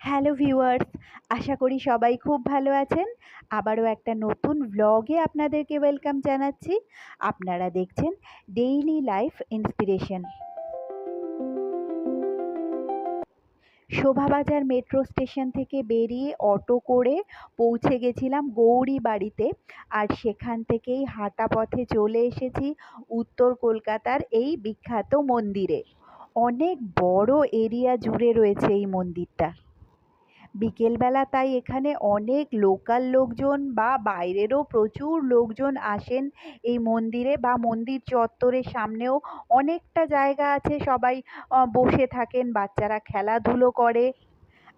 Hello viewers আশা করি সবাই খুব ভালো আছেন। আবারও একটা নতুন ব্লগে আপনাদেরকে ওয়েলকাম জানাচ্ছি। আপনারা দেখছেন daily life inspiration Shobhabazar metro station থেকে বেরিয়ে অটো করে পৌঁছে গেছিলাম গৌরী বাড়িতে। আর সেখান থেকেই হাঁটা পথে চলে এসেছি উত্তর কলকাতার এই বিখ্যাত মন্দিরে। অনেক বড় এরিয়া জুড়ে রয়েছে এই মন্দিরটা। বিকেলবেলা তাই এখানে অনেক লোকাল লোকজন বা বাইরেরও প্রচুর লোকজন আসেন এই মন্দিরে বা মন্দির চত্বরের সামনেও অনেকটা জায়গা আছে, সবাই বসে থাকেন, বাচ্চারা খেলাধুলো করে।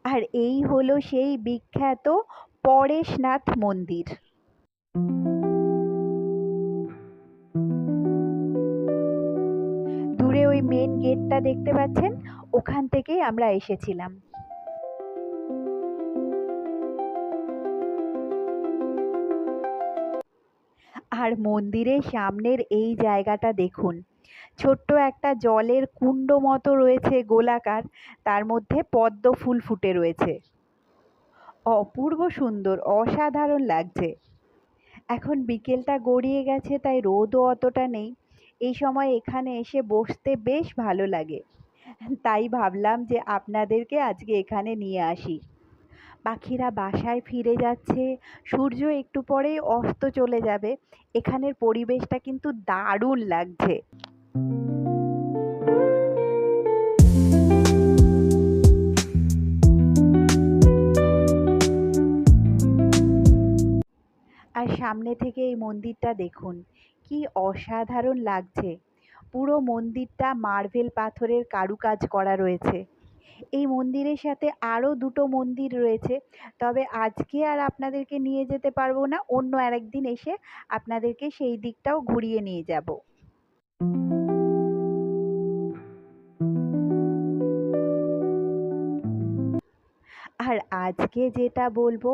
আর এই হলো সেই বিখ্যাত পরেশনাথ মন্দির। দূরে ওই মেন গেটটা দেখতে পাচ্ছেন? ওখান থেকেই আমরা এসেছিলাম। আর মন্দিরের সামনের এই জায়গাটা দেখুন। ছোট্ট একটা জলের কুণ্ড মতো রয়েছে গোলাকার, তার মধ্যে পদ্ম ফুল ফুটে রয়েছে। অপূর্ব সুন্দর, অসাধারণ লাগছে। এখন বিকেলটা গড়িয়ে গেছে, তাই রোদও অতটা নেই। এই সময় এখানে এসে বসতে বেশ ভালো লাগে। তাই ভাবলাম যে আপনাদেরকে আজকে এখানে নিয়ে আসি। পাখিরা বাসায় ফিরে যাচ্ছে, সূর্য একটু পরেই অস্ত চলে যাবে। এখানের পরিবেশটা কিন্তু দারুণ লাগছে। আর সামনে থেকে এই মন্দিরটা দেখুন, কি অসাধারণ লাগছে। পুরো মন্দিরটা মার্বেল পাথরের কারুকাজ করা রয়েছে। এই মন্দিরের সাথে আরও দুটো মন্দির রয়েছে। তবে আজকে আর আপনাদেরকে নিয়ে যেতে পারব না, অন্য আরেকদিন এসে আপনাদেরকে সেই দিকটাও ঘুরিয়ে নিয়ে যাব। আজকে যেটা বলব,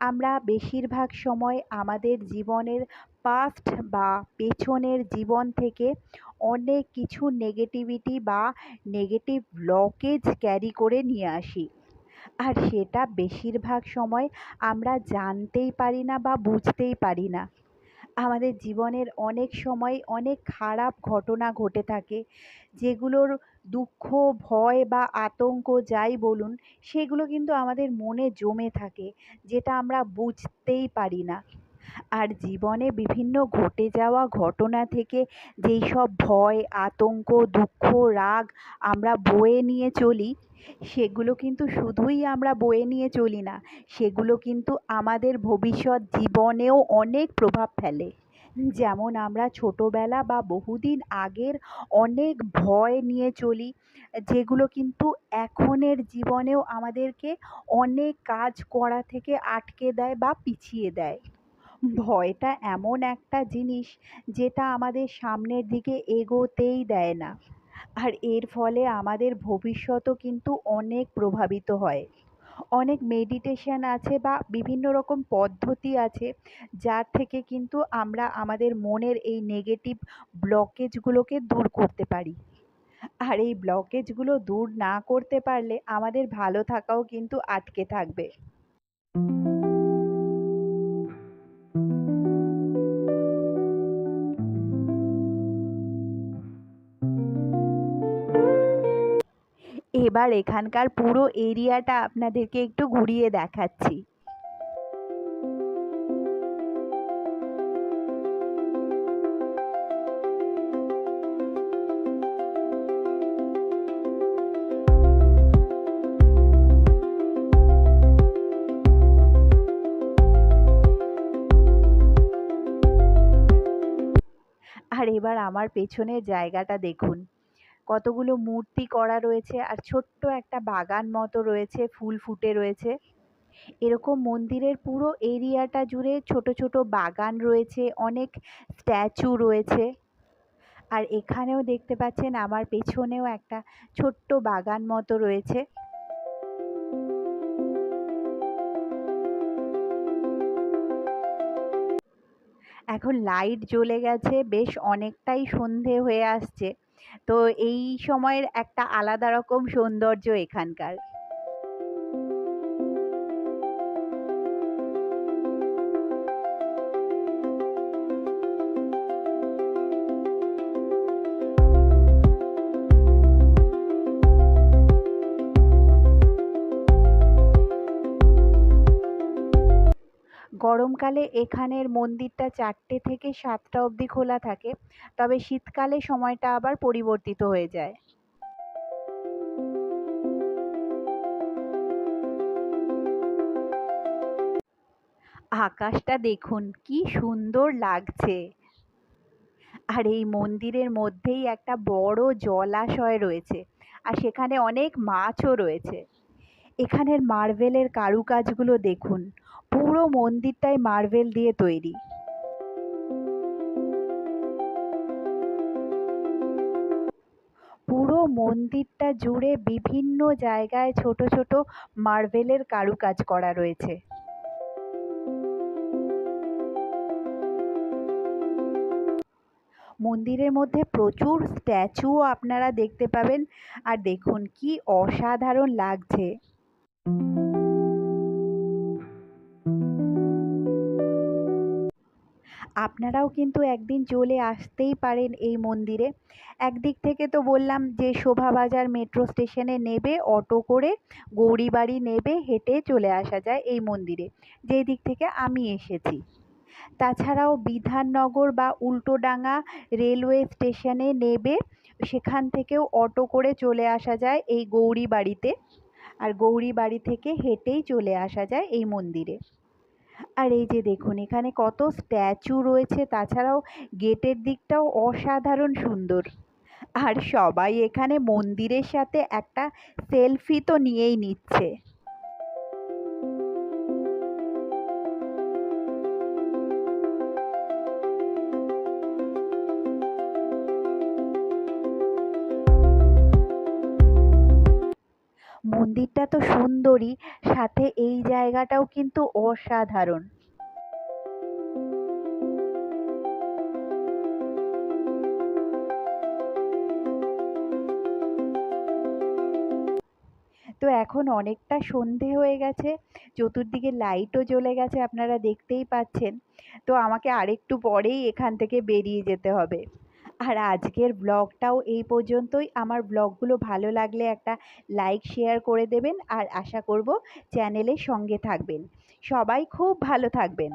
আমরা বেশিরভাগ সময় আমাদের জীবনের পাস্ট বা পেছনের জীবন থেকে অনেক কিছু নেগেটিভিটি বা নেগেটিভ ব্লকেজ ক্যারি করে নিয়ে আসি। আর সেটা বেশিরভাগ সময় আমরা জানতেই পারি না বা বুঝতেই পারি না। আমাদের জীবনের অনেক সময় অনেক খারাপ ঘটনা ঘটে থাকে, যেগুলোর দুঃখ, ভয় বা আতঙ্ক যাই বলুন, সেগুলো কিন্তু আমাদের মনে জমে থাকে, যেটা আমরা বুঝতেই পারি না। আর জীবনে বিভিন্ন ঘটে যাওয়া ঘটনা থেকে যেই সব ভয়, আতঙ্ক, দুঃখ, রাগ আমরা বয়ে নিয়ে চলি, সেগুলো কিন্তু শুধুই আমরা বয়ে নিয়ে চলি না, সেগুলো কিন্তু আমাদের ভবিষ্যৎ জীবনেও অনেক প্রভাব ফেলে। যেমন আমরা ছোটোবেলা বা বহুদিন আগের অনেক ভয় নিয়ে চলি, যেগুলো কিন্তু এখনের জীবনেও আমাদেরকে অনেক কাজ করা থেকে আটকে দেয় বা পিছিয়ে দেয়। ভয়টা এমন একটা জিনিস যেটা আমাদের সামনের দিকে এগোতেই দেয় না। আর এর ফলে আমাদের ভবিষ্যতও কিন্তু অনেক প্রভাবিত হয়। অনেক মেডিটেশন আছে বা বিভিন্ন রকম পদ্ধতি আছে, যার থেকে কিন্তু আমরা আমাদের মনের এই নেগেটিভ ব্লকেজগুলোকে দূর করতে পারি। আর এই ব্লকেজগুলো দূর না করতে পারলে আমাদের ভালো থাকাও কিন্তু আটকে থাকবে। এবার এখানকার পুরো এরিয়াটা আপনাদেরকে একটু ঘুরিয়ে দেখাচ্ছি। আর এবার আমার পেছনের জায়গাটা দেখুন। কতগুলো মূর্তি করা রয়েছে আর ছোট্ট একটা বাগান মতো রয়েছে, ফুল ফুটে রয়েছে। এরকম মন্দিরের পুরো এরিয়াটা জুড়ে ছোট ছোট বাগান রয়েছে, অনেক স্ট্যাচু রয়েছে। আর এখানেও দেখতে পাচ্ছেন আমার পেছনেও একটা ছোট্ট বাগান মতো রয়েছে। এখন লাইট জ্বলে গেছে, বেশ অনেকটাই সন্ধে হয়ে আসছে। তো এই সময়ের একটা আলাদা রকম সৌন্দর্য এখানকার। গরমকালে এখানের মন্দিরটা চারটে থেকে সাতটা অবধি খোলা থাকে, তবে শীতকালে সময়টা আবার পরিবর্তিত হয়ে যায়। আকাশটা দেখুন, কি সুন্দর লাগছে। আর এই মন্দিরের মধ্যেই একটা বড় জলাশয় রয়েছে, আর সেখানে অনেক মাছও রয়েছে। এখানের মার্বেলের কারুকাজগুলো দেখুন। পুরো মন্দিরটাই মার্বেল দিয়ে তৈরি। পুরো মন্দিরটা জুড়ে বিভিন্ন জায়গায় ছোট ছোট মার্বেলের কারুকাজ করা রয়েছে। মন্দিরের মধ্যে প্রচুর স্ট্যাচুও আপনারা দেখতে পাবেন। আর দেখুন কি অসাধারণ লাগছে। আপনারাও কিন্তু একদিন চলে আসতেই পারেন এই মন্দিরে। একদিক থেকে তো বললাম যে শোভাবাজার মেট্রো স্টেশনে নেবে, অটো করে গৌরীবাড়ি নেবে, হেঁটে চলে আসা যায় এই মন্দিরে। যেই দিক থেকে আমি এসেছি। তাছাড়াও বিধাননগর বা উল্টোডাঙা রেলওয়ে স্টেশনে নেবে, সেখান থেকেও অটো করে চলে আসা যায় এই গৌরীবাড়িতে। আর গৌরী বাড়ি থেকে হেঁটেই চলে আসা যায় এই মন্দিরে। আর এই যে দেখুন, এখানে কত স্ট্যাচু রয়েছে, তাছাড়াও গেটের দিকটাও অসাধারণ সুন্দর। আর সবাই এখানে মন্দিরের সাথে একটা সেলফি তো নিয়েই নিচ্ছে। মন্দিরটা তো সুন্দরই সাথে এই জায়গাটাও কিন্তু অসাধারণ। তো এখন অনেকটা সন্ধে হয়ে গেছে, চতুর্দিকে লাইটও জ্বলে গেছে, আপনারা দেখতেই পাচ্ছেন। তো আমাকে আরেকটু পরেই এখান থেকে বেরিয়ে যেতে হবে। আর আজকের ব্লগটাও এই পর্যন্তই। আমার ব্লগগুলো ভালো লাগলে একটা লাইক শেয়ার করে দেবেন। আর আশা করব চ্যানেলের সঙ্গে থাকবেন। সবাই খুব ভালো থাকবেন।